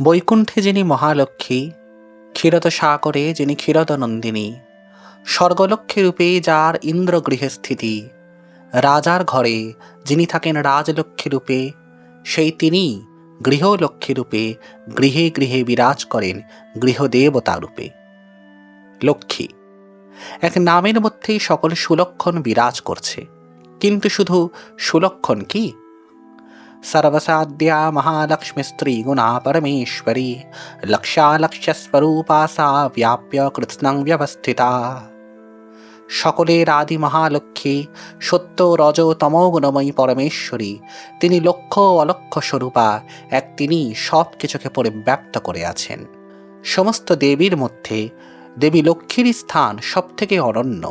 বৈকুণ্ঠে যিনি মহালক্ষ্মী, ক্ষীরত সাগরে যিনি ক্ষীরত নন্দিনী, স্বর্গলক্ষ্মী রূপে যার ইন্দ্রগৃহে স্থিতি, রাজার ঘরে যিনি থাকেন রাজলক্ষ্মী রূপে, সেই তিনি গৃহলক্ষ্মী রূপে গৃহে গৃহে বিরাজ করেন গৃহদেবতা রূপে। লক্ষ্মী, এক নামের মধ্যেই সকল সুলক্ষণ বিরাজ করছে, কিন্তু শুধু সুলক্ষণ কি? सर्वसाध्या महालक्ष्मीस्त्रीगुणा परमेश्वरी लक्ष्यालक्ष्यस्वरूपा सा व्याप्य কৃৎস্নং ব্যবস্থিতা সকলের আদি মহালক্ষ্মী সত্য রজ তম গুণময়ী পরমেশ্বরী তিনি লক্ষ অলক্ষ স্বরূপা এক তিনি সব কিছুকে পরিব্যাপ্ত করে আছেন সমস্ত দেবীর মধ্যে দেবী লক্ষ্মীর স্থান সব থেকে অনন্য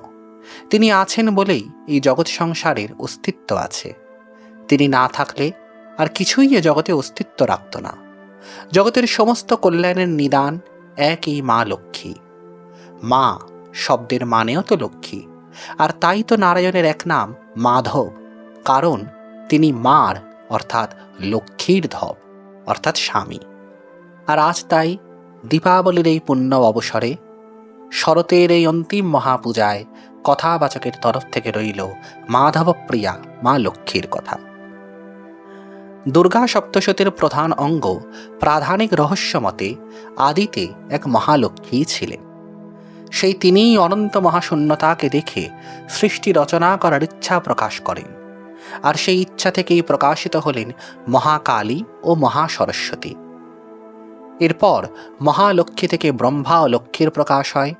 তিনি আছেন বলেই এই জগৎ সংসারের অস্তিত্ব আছে তিনি না থাকলে আর কিছুই এ জগতে অস্তিত্ব রাখত না। জগতের সমস্ত কল্যাণের নিদান একই মা লক্ষ্মী। মা শব্দের মানেও তো লক্ষ্মী, আর তাই তো নারায়ণের এক নাম মাধব, কারণ তিনি মার, অর্থাৎ লক্ষ্মীর ধব, অর্থাৎ স্বামী। আর আজ তাই দীপাবলির এই পুণ্য অবসরে, শরতের এই অন্তিম মহাপূজায় কথাবাচকের তরফ থেকে রইল মাধবপ্রিয়া, মা লক্ষ্মীর কথা। দুর্গা সপ্তশতীর প্রধান অঙ্গ, প্রাধানিক রহস্য মতে আদিতে এক মহালক্ষ্মী ছিলেন। সেই তিনিই অনন্ত মহাশূন্যতাকে দেখে সৃষ্টি রচনা করার ইচ্ছা প্রকাশ করেন। আর সেই ইচ্ছা থেকেই প্রকাশিত হলেন মহাকালী ও মহাসরস্বতী। এরপর মহালক্ষ্মী থেকে ব্রহ্মা ও লক্ষ্মীর প্রকাশ হয়,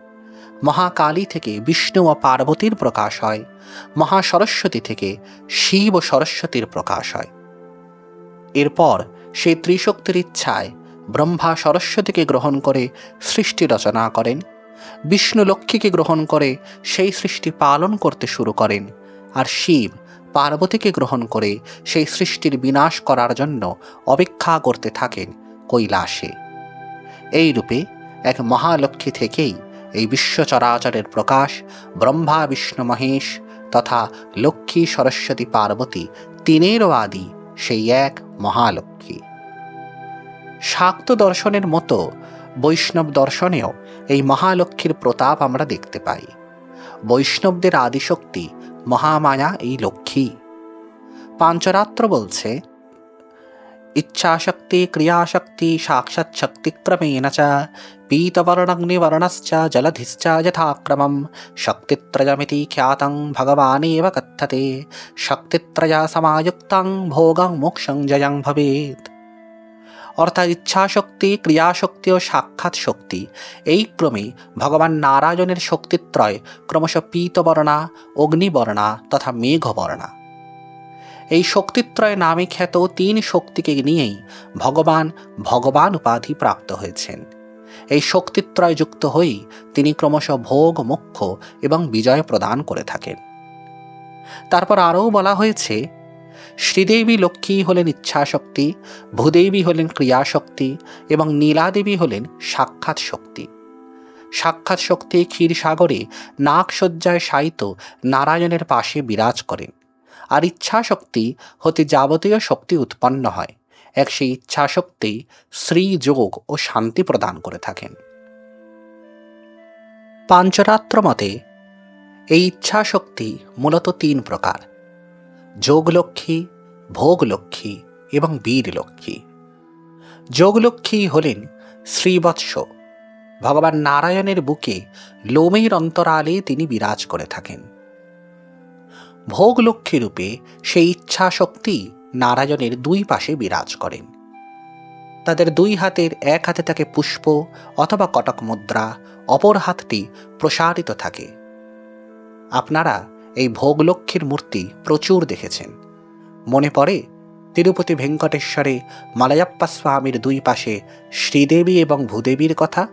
মহাকালী থেকে বিষ্ণু ও পার্বতীর প্রকাশ হয়, মহাসরস্বতী থেকে শিব ও সরস্বতীর প্রকাশ হয়। এরপর সেই ত্রিশক্তির ইচ্ছায় ব্রহ্মা সরস্বতীকে গ্রহণ করে সৃষ্টি রচনা করেন। বিষ্ণু লক্ষ্মীকে গ্রহণ করে সেই সৃষ্টি পালন করতে শুরু করেন আর শিব পার্বতীকে গ্রহণ করে সেই সৃষ্টির বিনাশ করার জন্য অপেক্ষা করতে থাকেন কৈলাসে। এই রূপে এক মহালক্ষ্মী থেকেই এই বিশ্ব চরাচরের প্রকাশ ব্রহ্মা, বিষ্ণু, মহেশ তথা লক্ষ্মী, সরস্বতী, পার্বতী তিনেরও আদি সেই এক মহালক্ষ্মী। শাক্ত দর্শনের মতো বৈষ্ণব দর্শনেও এই মহালক্ষ্মীর প্রতাপ আমরা দেখতে পাই। বৈষ্ণবদের আদিশক্তি মহামায়া এই লক্ষ্মী। পাঞ্চরাত্র বলছে ক্রিয়াশক্তি সাক্ষাৎ শক্তিক্রমেণ চ পীতবর্ণগ্নিবর্ণশ্চ জলধিশ্চ যথাক্রমম শক্তিত্রয়মিতি খ্যাতং ভগবানেব কথ্যতে শক্তিত্রয় সমাযুক্তং ভোগং মোক্ষং জয়ং ভবেত অর্থাৎ ইচ্ছাশক্তি ক্রিয়াশক্তি ও সাক্ষাৎ শক্তি এই ক্রমে ভগবান নারায়ণের শক্তিত্রয় ক্রমশ পীতবর্ণা অগ্নিবর্ণা তথা মেঘবর্ণা এই শক্তিত্রয় নামে খ্যাত তিন শক্তিকে নিয়েই ভগবান ভগবান উপাধি প্রাপ্ত হয়েছেন। এই শক্তিত্রয় যুক্ত হয়েই তিনি ক্রমশ ভোগ, মোক্ষ এবং বিজয় প্রদান করে থাকেন। তারপর আরও বলা হয়েছে, শ্রীদেবী লক্ষ্মী হলেন ইচ্ছাশক্তি, ভূদেবী হলেন ক্রিয়াশক্তি এবং নীলাদেবী হলেন সাক্ষাৎ শক্তি। সাক্ষাৎ শক্তি ক্ষীরসাগরে নাগসজ্জায় শায়িত নারায়ণের পাশে বিরাজ করেন। আর ইচ্ছাশক্তি হতে যাবতীয় শক্তি উৎপন্ন হয়। এক সেই ইচ্ছাশক্তি শ্রী যোগ ও শান্তি প্রদান করে থাকেন। পাঞ্চরাত্র মতে এই ইচ্ছাশক্তি মূলত তিন প্রকার। যোগলক্ষ্মী, ভোগলক্ষ্মী এবং বীরলক্ষ্মী। যোগলক্ষ্মী হলেন শ্রীবৎস। ভগবান নারায়ণের বুকে লোমের অন্তরালে তিনি বিরাজ করে থাকেন। ভোগলক্ষ্মী রূপে সেই ইচ্ছা শক্তি নারায়ণের দুই পাশে বিরাজ করেন। তাদের দুই হাতের এক হাতে থাকে পুষ্প অথবা কটক মুদ্রা, অপর হাতটি প্রসারিত থাকে। আপনারা এই ভোগলক্ষ্মীর মূর্তি প্রচুর দেখেছেন। মনে পড়ে তিরুপতি ভেঙ্কটেশ্বরে মালায়াপ্পা স্বামীর দুই পাশে শ্রীদেবী এবং ভূদেবীর কথা?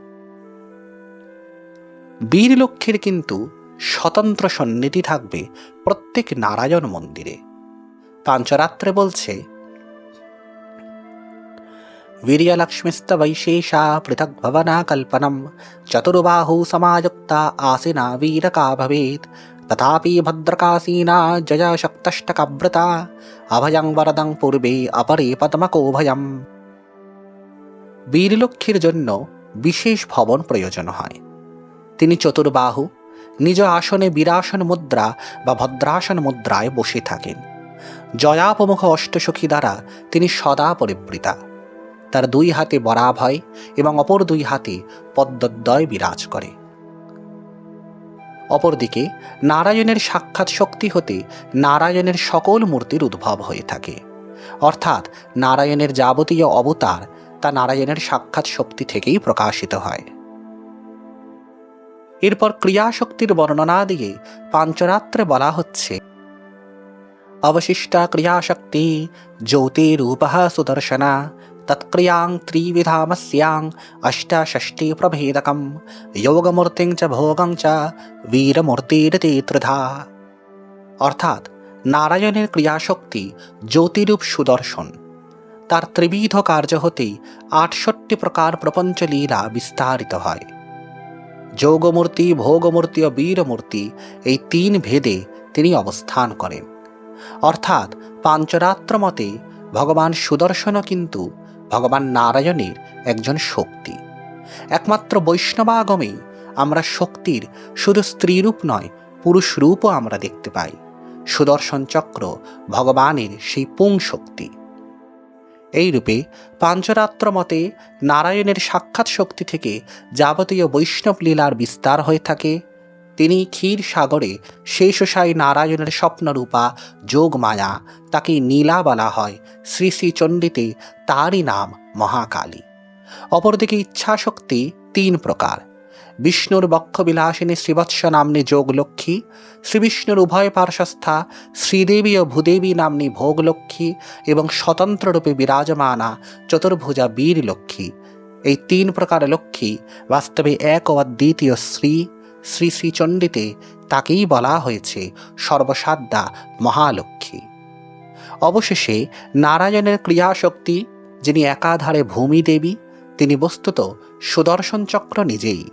বীরলক্ষ্মীর কিন্তু স্বতন্ত্র সন্নিধি থাকবে প্রত্যেক নারায়ণ মন্দিরে পাঞ্চরাত্রে বলছে वीर्यलक्ष्मीस्त वैशेषा पृथग्भवना कल्पनं चतुर्बाहु समायुक्ता आसिना वीरका भवेत् तथापि भद्रकासीना जयशक्तष्टकव्रता अभयं वरदं पूर्वे अपरे पद्मकोभयम् বীরলক্ষ্মীর জন্য বিশেষ ভবন প্রয়োজন হয় তিনি চতুর্বাহু নিজ আসনে বীরাসন মুদ্রা বা ভদ্রাসন মুদ্রায় বসে থাকেন। জয়া প্রমুখ অষ্টসখী দ্বারা তিনি সদা পরিবৃতা তার দুই হাতে বরাভয় এবং অপর দুই হাতে পদ্মদ্বয় বিরাজ করে। অপরদিকে নারায়ণের সাক্ষাৎ শক্তি হতে নারায়ণের সকল মূর্তির উদ্ভব হয়ে থাকে। অর্থাৎ নারায়ণের যাবতীয় অবতার তা নারায়ণের সাক্ষাৎ শক্তি থেকেই প্রকাশিত হয়। এরপর ক্রিয়াশক্তির বর্ণনা দিয়ে পাঞ্চরাত্রে বলা হচ্ছে। অবশিষ্টা ক্রিয়াশক্তি জ্যোতিরূপ সুদর্শনা, তৎক্রিয়াং ত্রিবিধামস্যাং অষ্টাষষ্টি প্রভেদকম যোগমূর্তিং চ ভোগং চ বীরমূর্তিরতি ত্রিধা। অর্থাৎ নারায়ণের ক্রিয়াশক্তি জ্যোতিরূপ সুদর্শন। তার ত্রিবিধ কার্য হতেই আটষট্টি প্রকার প্রপঞ্চ লীলা বিস্তারিত হয়। যোগমূর্তি, ভোগমূর্তি ও বীরমূর্তি এই তিন ভেদে তিনি অবস্থান করেন। অর্থাৎ পাঞ্চরাত্র মতে ভগবান সুদর্শনও কিন্তু ভগবান নারায়ণের একজন শক্তি। একমাত্র বৈষ্ণবাগমে আমরা শক্তির শুধু স্ত্রীরূপ নয় পুরুষ রূপও আমরা দেখতে পাই। সুদর্শন চক্র ভগবানের সেই পুং শক্তি এই রূপে পাঞ্চরাত্র মতে নারায়ণের সাক্ষাৎ শক্তি থেকে যাবতীয় বৈষ্ণব লীলার বিস্তার হয়ে থাকে। তিনি ক্ষীর সাগরে শেষসাই নারায়ণের স্বপ্নরূপা যোগমায়া, তাকে নীলা বলা হয়। শ্রী শ্রী চণ্ডীতে তারই নাম মহাকালী। অপরদিকে ইচ্ছাশক্তি তিন প্রকার। বিষ্ণুর বক্ষবিলাসিনী শ্রীবৎস নাম্নী যোগলক্ষ্মী, শ্রীবিষ্ণুর উভয় পার্শ্বস্থা শ্রীদেবী ও ভূদেবী নাম্নী ভোগলক্ষ্মী এবং স্বতন্ত্ররূপে বিরাজমানা চতুর্ভুজা বীর লক্ষ্মী এই তিন প্রকার লক্ষ্মী বাস্তবে এক ও দ্বিতীয় শ্রী শ্রী শ্রীচণ্ডীতে তাকেই বলা হয়েছে সর্বসাদ্দা মহালক্ষ্মী। অবশেষে নারায়ণের ক্রিয়াশক্তি, যিনি একাধারে ভূমি দেবী তিনি বস্তুত সুদর্শন চক্র নিজেই।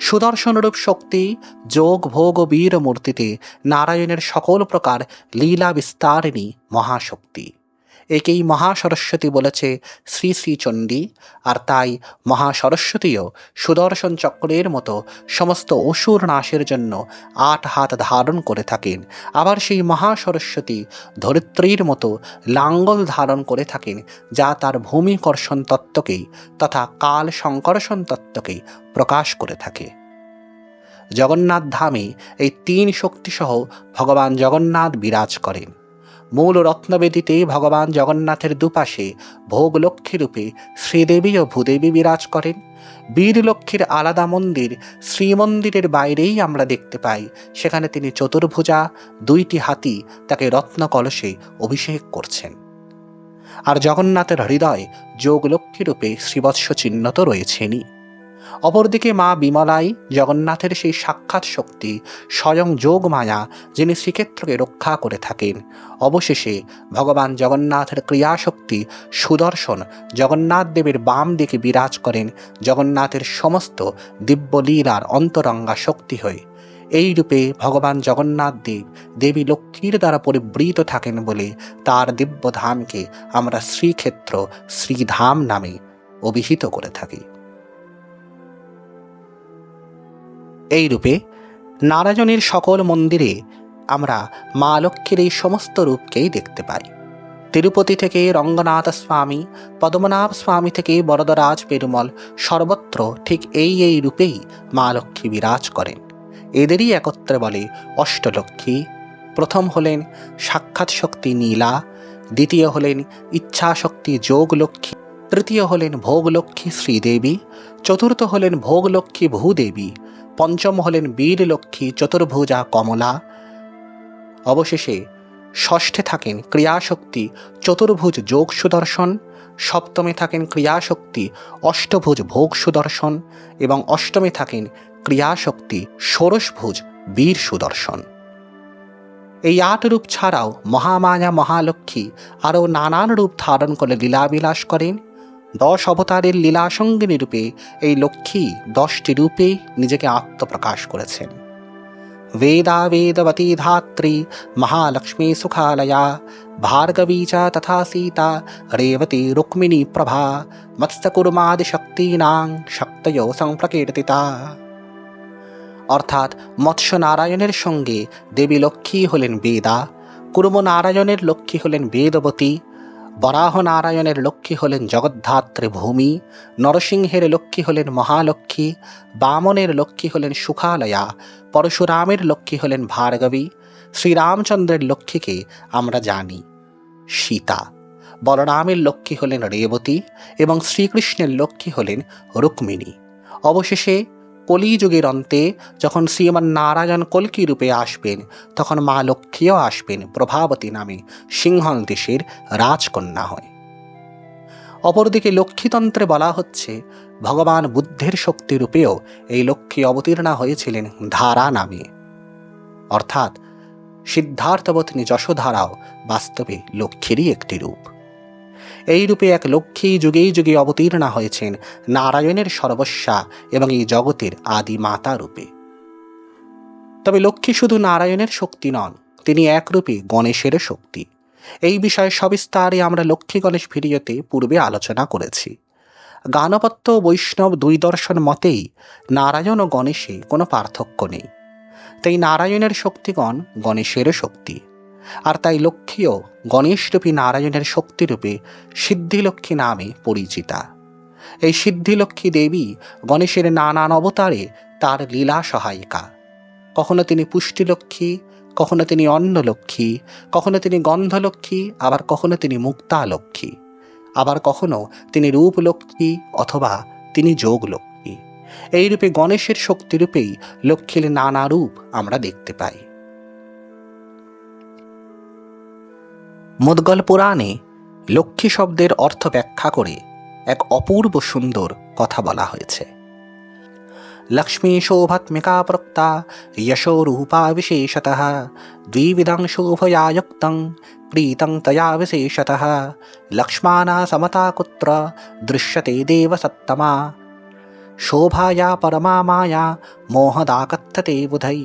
সুদর্শনরূপ শক্তি যোগ ভোগ বীর মূর্তিতে নারায়ণের সকল প্রকার লীলা বিস্তারিণী মহাশক্তি। একেই মহাসরস্বতী বলেছে শ্রী শ্রী চণ্ডী। আর তাই মহাসরস্বতীও সুদর্শন চক্রের মতো সমস্ত অসুর নাশের জন্য আট হাত ধারণ করে থাকেন। আবার সেই মহাসরস্বতী ধরিত্রীর মতো লাঙ্গল ধারণ করে থাকেন, যা তার ভূমিকর্ষণ তত্ত্বকেই তথা কাল সংকর্ষণ তত্ত্বকেই প্রকাশ করে থাকে। জগন্নাথ ধামে এই তিন শক্তিসহ ভগবান জগন্নাথ বিরাজ করেন। মূল রত্নবেদীতে ভগবান জগন্নাথের দুপাশে ভোগলক্ষ্মী রূপে শ্রীদেবী ও ভূদেবী বিরাজ করেন। বীরলক্ষ্মীর আলাদা মন্দির শ্রীমন্দিরের বাইরেই আমরা দেখতে পাই। সেখানে তিনি চতুর্ভুজা, দুইটি হাতি তাকে রত্ন কলসে অভিষেক করছেন। আর জগন্নাথের হৃদয় যোগলক্ষ্মী রূপে শ্রীবৎস চিহ্নত রয়েছেনই। অপরদিকে মা বিমলাই জগন্নাথের সেই সাক্ষাৎ শক্তি, স্বয়ং যোগমায়া, যিনি শ্রীক্ষেত্রকে রক্ষা করে থাকেন। অবশেষে ভগবান জগন্নাথের ক্রিয়াশক্তি, সুদর্শন, জগন্নাথ দেবের বাম দিকে বিরাজ করেন জগন্নাথের সমস্ত দিব্যলীলার অন্তরঙ্গা শক্তি হয়ে। এই রূপে ভগবান জগন্নাথ দেব, দেবী লক্ষ্মীর দ্বারা পরিবৃত থাকেন বলে তার দিব্যধামকে আমরা শ্রীক্ষেত্র শ্রীধাম নামে অভিহিত করে থাকি। এই রূপে নারায়ণের সকল মন্দিরে আমরা মা লক্ষ্মীর এই সমস্ত রূপকেই দেখতে পাই। তিরুপতি থেকে রঙ্গনাথ স্বামী, পদ্মনাভ স্বামী থেকে বরদরাজ পেরুমল সর্বত্র ঠিক এই এই রূপেই মা লক্ষ্মী বিরাজ করেন। এদেরই একত্রে বলে অষ্টলক্ষ্মী, প্রথম হলেন সাক্ষাৎ শক্তি নীলা, দ্বিতীয় হলেন ইচ্ছাশক্তি যোগলক্ষ্মী তৃতীয় হলেন ভোগলক্ষ্মী শ্রীদেবী, চতুর্থ হলেন ভোগলক্ষ্মী ভূদেবী পঞ্চম হলেন বীরলক্ষ্মী চতুর্ভুজা কমলা। অবশেষে ষষ্ঠে থাকেন ক্রিয়াশক্তি চতুর্ভুজ যোগ সুদর্শন, সপ্তমে থাকেন ক্রিয়াশক্তি অষ্টভুজ ভোগ সুদর্শন এবং অষ্টমে থাকেন ক্রিয়াশক্তি ষোড়শভুজ বীর সুদর্শন। এই আট রূপ ছাড়াও মহামায়া মহালক্ষ্মী আরও নানান রূপ ধারণ করে লীলাবিলাস করেন। দশ অবতারের লীলাসঙ্গিনী রূপে এই লক্ষ্মী দশটি রূপে নিজেকে আত্মপ্রকাশ করেছেন वेदा वेदवती धात्री महालक्ष्मी सुखालया भार्गवी च तथा सीता रेवती रुक्मिणी प्रभा মৎস্যকুর্মাদিশক্তিনাং শক্তয় সংপ্রকীর্তিতা অর্থাৎ মৎস্য নারায়ণের সঙ্গে দেবী লক্ষ্মী হলেন বেদা কুর্ম নারায়ণের লক্ষ্মী হলেন বেদবতী বরাহ নারায়ণের লক্ষ্মী হলেন জগদ্ধাত্রী ভূমি নরসিংহের লক্ষ্মী হলেন মহালক্ষ্মী, বামনের লক্ষ্মী হলেন সুখালয়া, পরশুরামের লক্ষ্মী হলেন ভার্গবী, শ্রীরামচন্দ্রের লক্ষ্মীকে আমরা জানি সীতা, বলরামের লক্ষ্মী হলেন রেবতী এবং শ্রীকৃষ্ণের লক্ষ্মী হলেন রুক্মিণী। অবশেষে কলিযুগের অন্তে যখন শ্রীমান নারায়ণ কল্কি রূপে আসবেন, তখন মা লক্ষ্মীও আসবেন প্রভাবতী নামে সিংহল দেশের রাজকন্যা হয়। অপরদিকে লক্ষ্মীতন্ত্রে বলা হচ্ছে, ভগবান বুদ্ধের শক্তি রূপেও এই লক্ষ্মী অবতীর্ণা হয়েছিলেন ধারা নামে। অর্থাৎ সিদ্ধার্থবতনী যশোধারাও বাস্তবে লক্ষ্মীরই একটি রূপ। এই রূপে এক লক্ষ্মী যুগেই যুগে অবতীর্ণা হয়েছেন, নারায়ণের সর্বস্বা এবং এই জগতের আদি মাতা রূপে। তবে লক্ষ্মী শুধু নারায়ণের শক্তি নন, তিনি একরূপে গণেশের শক্তি। এই বিষয়ে সবিস্তারে আমরা লক্ষ্মী গণেশ ভিডিওতে পূর্বে আলোচনা করেছি। গানপত্য, বৈষ্ণব দুই দর্শন মতেই নারায়ণ ও গণেশে কোনো পার্থক্য নেই। তাই নারায়ণের শক্তিগণ গণেশের শক্তি। আর তাই লক্ষ্মীও গণেশরূপী নারায়ণের শক্তিরূপে সিদ্ধিলক্ষ্মী নামে পরিচিতা। এই সিদ্ধিলক্ষ্মী দেবী গণেশের নানান অবতারে তার লীলা সহায়িকা। কখনো তিনি পুষ্টিলক্ষ্মী, কখনো তিনি অন্নলক্ষ্মী, কখনো তিনি গন্ধলক্ষ্মী, আবার কখনো তিনি মুক্তালক্ষ্মী। আবার কখনো তিনি রূপলক্ষ্মী অথবা তিনি যোগলক্ষ্মী। এই রূপে গণেশের শক্তিরূপেই লক্ষ্মীর নানা রূপ আমরা দেখতে পাই। মুদগল পুরাণে লক্ষ্মী শব্দের অর্থ ব্যাখ্যা করে এক অপূর্ব সুন্দর কথা বলা হয়েছে। লক্ষ্মী শোভাত্মিকা প্রক্তা রূপা বিশেষত, দ্বিবিধং শোভয়াযুক্ত প্রীতং তয়া বিশেষত। লক্ষ্মণা সমতা কুত্র, দৃশ্যতে দেবসত্তমা शोभाया परमा माया मोहदा कथ्यते बुधै।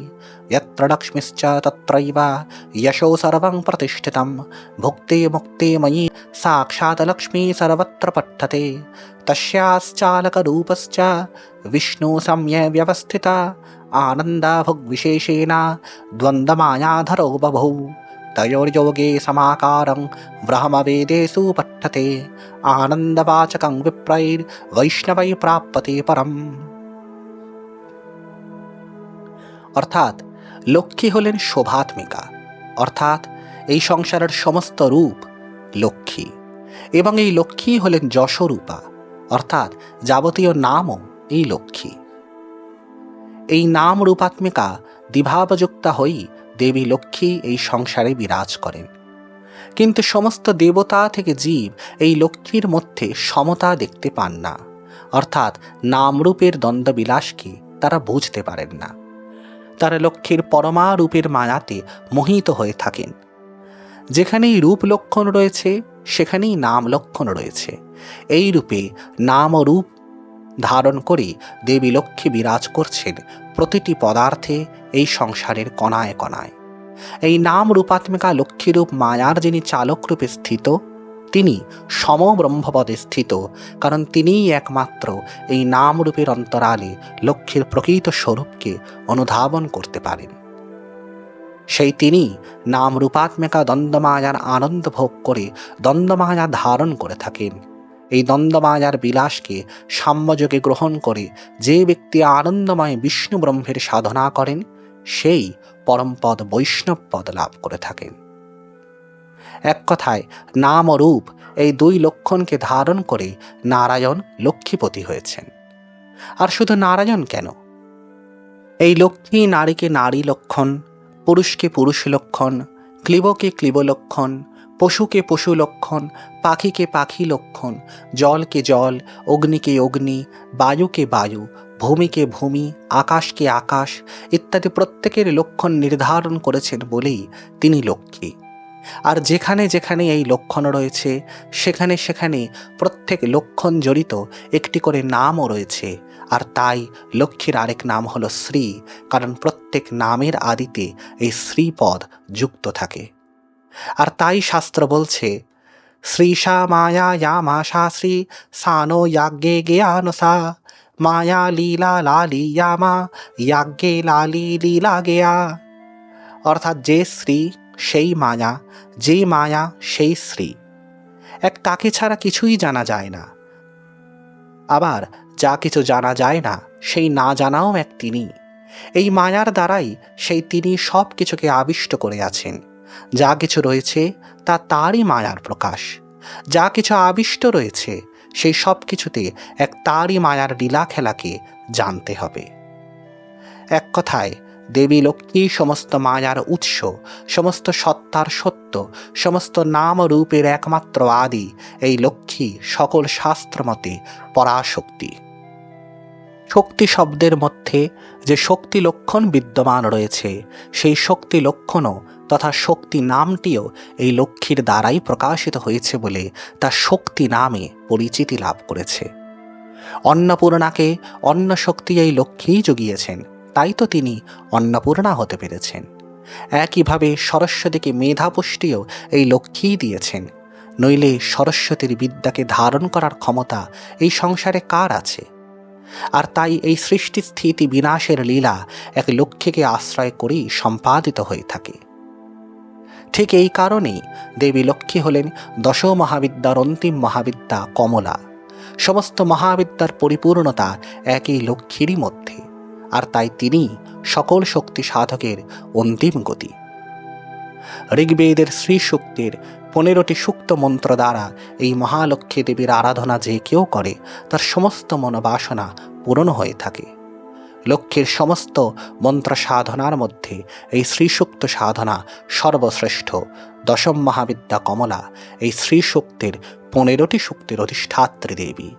यत्र लक्ष्मीश्च तत्रैव यशो सर्वं प्रतिष्ठितं भुक्ते मुक्ते मयि साक्षात् लक्ष्मी सर्वत्र पठ्यते। तस्याश्चालकरूपश्च विष्णु व्यवस्थिता। आनन्दाभुग्विशेषेण द्वन्द्वमायाधरो बभौ तयोर्योगे समाकारं ब्रह्मवेदेषु पठ्यते आनन्दवाचकं विप्रैर्वैष्णवै प्राप्यते परम् অর্থাৎ লক্ষ্মী হলেন শোভাত্মিকা অর্থাৎ এই সংসারের সমস্ত রূপ লক্ষ্মী এবং এই লক্ষ্মী হলেন যশরূপা অর্থাৎ যাবতীয় নামও এই লক্ষ্মী এই নাম রূপাত্মিকা দ্বিভাবযুক্তা হয়েই দেবী লক্ষ্মী এই সংসারে বিরাজ করেন। কিন্তু সমস্ত দেবতা থেকে জীব এই লক্ষ্মীর মধ্যে সমতা দেখতে পান না। অর্থাৎ নামরূপের দ্বন্দ্ববিলাসকে তারা বুঝতে পারেন না। তারা লক্ষ্মীর পরমা রূপের মায়াতে মোহিত হয়ে থাকেন। যেখানেই রূপ লক্ষণ রয়েছে, সেখানেই নাম লক্ষণ রয়েছে। এই রূপে নাম ও রূপ ধারণ করে দেবী লক্ষ্মী বিরাজ করছেন প্রতিটি পদার্থে এই সংসারের কণায় কণায়। এই নাম রূপাত্মিকা লক্ষ্মীরূপ মায়ার যিনি চালক রূপে স্থিত, তিনি সমব্রহ্মপদে স্থিত, কারণ তিনিই একমাত্র এই নাম রূপের অন্তরালে লক্ষ্মীর প্রকৃত স্বরূপকে অনুধাবন করতে পারেন। সেই তিনি নাম রূপাত্মিকা দ্বন্দ্বমায়ার আনন্দ ভোগ করে দ্বন্দ্বমায়া ধারণ করে থাকেন। এই দ্বন্দ্বমায়ার বিলাসকে সাম্যযোগে গ্রহণ করে যে ব্যক্তি আনন্দময় বিষ্ণু ব্রহ্মের সাধনা করেন, সেই পরমপদ বৈষ্ণব পদ লাভ করে থাকেন। এক কথায়, নাম ও রূপ এই দুই লক্ষণকে ধারণ করে নারায়ণ লক্ষ্মীপতি হয়েছেন। আর শুধু নারায়ণ কেন? এই লক্ষ্মী নারীকে নারী লক্ষণ, পুরুষকে পুরুষ লক্ষণ, ক্লীবকে ক্লীব লক্ষণ পশুকে পশু লক্ষণ, পাখিকে পাখি লক্ষণ, জলকে জল, অগ্নিকে অগ্নি, বায়ুকে বায়ু, ভূমিকে ভূমি, আকাশকে আকাশ ইত্যাদি প্রত্যেকের লক্ষণ নির্ধারণ করেছেন বলেই তিনি লক্ষ্মী। আর যেখানে যেখানে এই লক্ষণ রয়েছে, সেখানে সেখানে প্রত্যেক লক্ষণ জড়িত একটি করে নামও রয়েছে। আর তাই লক্ষ্মীর আরেক নাম হলো শ্রী, কারণ প্রত্যেক নামের আদিতে এই শ্রীপদ যুক্ত থাকে। আর তাই শাস্ত্র বলছে শ্রীশা মায়া ইয়া মাশা শ্রী সানো ইয়াজ্ঞে গেয়ানসা মায়া লীলা লালি ইয়ামা, ইয়াজ্ঞে লালি লীলা গেয়া। অর্থাৎ যে শ্রী, সেই মায়া, যে মায়া, সেই শ্রী। এক তাকে ছাড়া কিছুই জানা যায় না। আবার যা কিছু জানা যায় না, সেই না জানাও এক তিনি। এই মায়ার দ্বারাই সেই তিনি সব কিছুকে আবিষ্ট করে আছেন। যা কিছু রয়েছে তা তারই মায়ার প্রকাশ। যা কিছু আবিষ্ট রয়েছে, সেই সব কিছুতে এক তারই মায়ার লীলা খেলাকে জানতে হবে। এক কথায়, দেবী লক্ষ্মী সমস্ত মায়ার উৎস, সমস্ত সত্তার সত্য, সমস্ত নাম রূপের একমাত্র আদি এই লক্ষ্মী সকল শাস্ত্রমতে পরাশক্তি। শক্তি শব্দের মধ্যে যে শক্তি লক্ষণ বিদ্যমান রয়েছে, সেই শক্তি লক্ষণও তথা শক্তি নামটিও এই লক্ষ্মীর দ্বারাই প্রকাশিত হয়েছে বলে তা শক্তি নামে পরিচিতি লাভ করেছে। অন্নপূর্ণাকে অন্ন শক্তি এই লক্ষ্মীই জুগিয়েছেন, তাই তো তিনি অন্নপূর্ণা হতে পেরেছেন। একইভাবে সরস্বতীকে মেধাপুষ্টিও এই লক্ষ্মীই দিয়েছেন, নইলে সরস্বতীর বিদ্যাকে ধারণ করার ক্ষমতা এই সংসারে কার আছে? আর তাই এই সৃষ্টি স্থিতি বিনাশের লীলা এক লক্ষ্মীকে আশ্রয় করেই সম্পাদিত হয়ে থাকে। ঠিক এই কারণেই দেবী লক্ষ্মী হলেন দশ মহাবিদ্যার অন্তিম মহাবিদ্যা কমলা। সমস্ত মহাবিদ্যার পরিপূর্ণতা একই লক্ষ্মীরই মধ্যে, আর তাই তিনি সকল শক্তি সাধকের অন্তিম গতি। ঋগ্বেদের শ্রী সূক্তের পনেরোটি সুক্ত মন্ত্র দ্বারা এই মহালক্ষ্মী দেবীর আরাধনা যে কেউ করে, তার সমস্ত মনোবাসনা পূরণ হয়ে থাকে। লক্ষ্মীর সমস্ত মন্ত্র সাধনার মধ্যে এই শ্রীসুক্ত সাধনা সর্বশ্রেষ্ঠ। দশম মহাবিদ্যা কমলা, এই শ্রীসুক্তের পনেরোটি সুক্তের অধিষ্ঠাত্রী দেবী।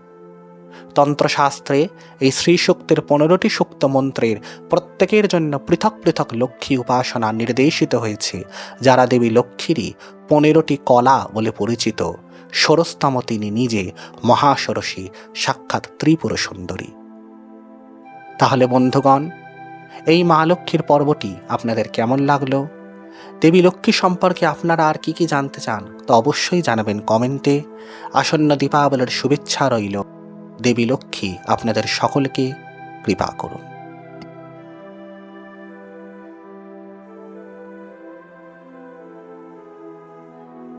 তন্ত্রশাস্ত্রে এই শ্রীসুক্তের পনেরোটি সুক্ত মন্ত্রের প্রত্যেকের জন্য পৃথক পৃথক লক্ষ্মী উপাসনা নির্দেশিত হয়েছে, যারা দেবী লক্ষ্মীরই পনেরোটি কলা বলে পরিচিত। ষোড়স্তম তিনি নিজে মহাসরসী সাক্ষাৎ ত্রিপুর সুন্দরী তাহলে বন্ধুগণ, এই মা লক্ষ্মীর পর্বটি আপনাদের কেমন লাগল? দেবী লক্ষ্মী সম্পর্কে আপনারা আর কি কি জানতে চান, তো অবশ্যই জানাবেন কমেন্টে। আসন্ন দীপাবলির শুভেচ্ছা রইল। দেবী লক্ষ্মী আপনাদের সকলকে কৃপা করুন।